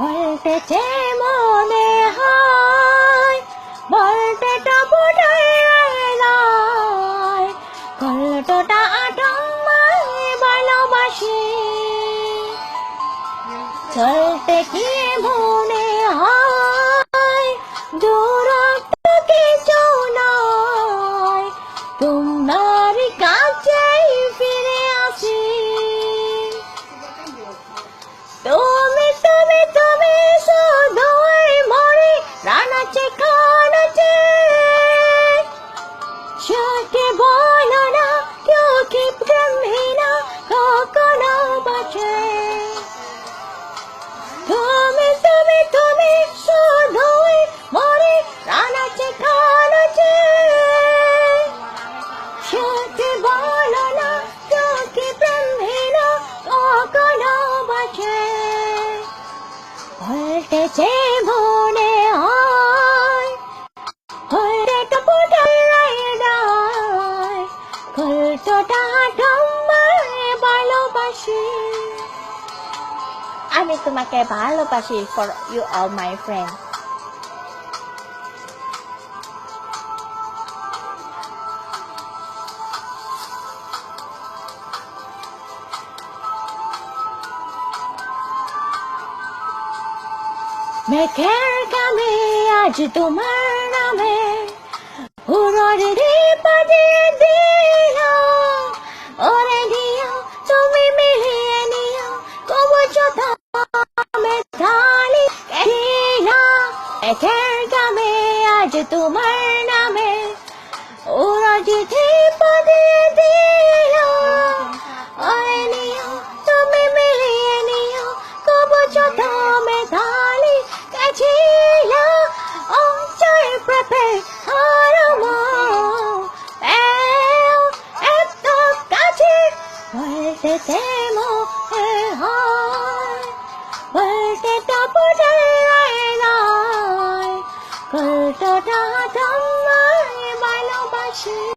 বলতেছে মনে হয় বলতে টপুটাই রইলাই কলটোটা আটম্মায় ভালোবাসি চলতে কি মনে তুমি তুমি তুমি শুধুই মরে রানাচে, খানাচে। সত্যি বলো না কেউ কি ব্রহ্মিনা কখনো বাঁচে বলতেছে মনে হয় হরে ভালোবাসি। আমি তোমাকে ভালোবাসি for you all my friend মেঘের কামে আজ তোমার নামে উড়র রে পাদে মেঘের কামে আজ তোমার নামে। উড়র রে পাদে দিও ওরে নিও, তুমি মিলিয়ে নিও কবচ থামে থালি কাছিল অঞ্চল প্রেপে হারমো এত কাছে বলতে মনে হয়। বলতে নয় আমায় ভালোবাসি।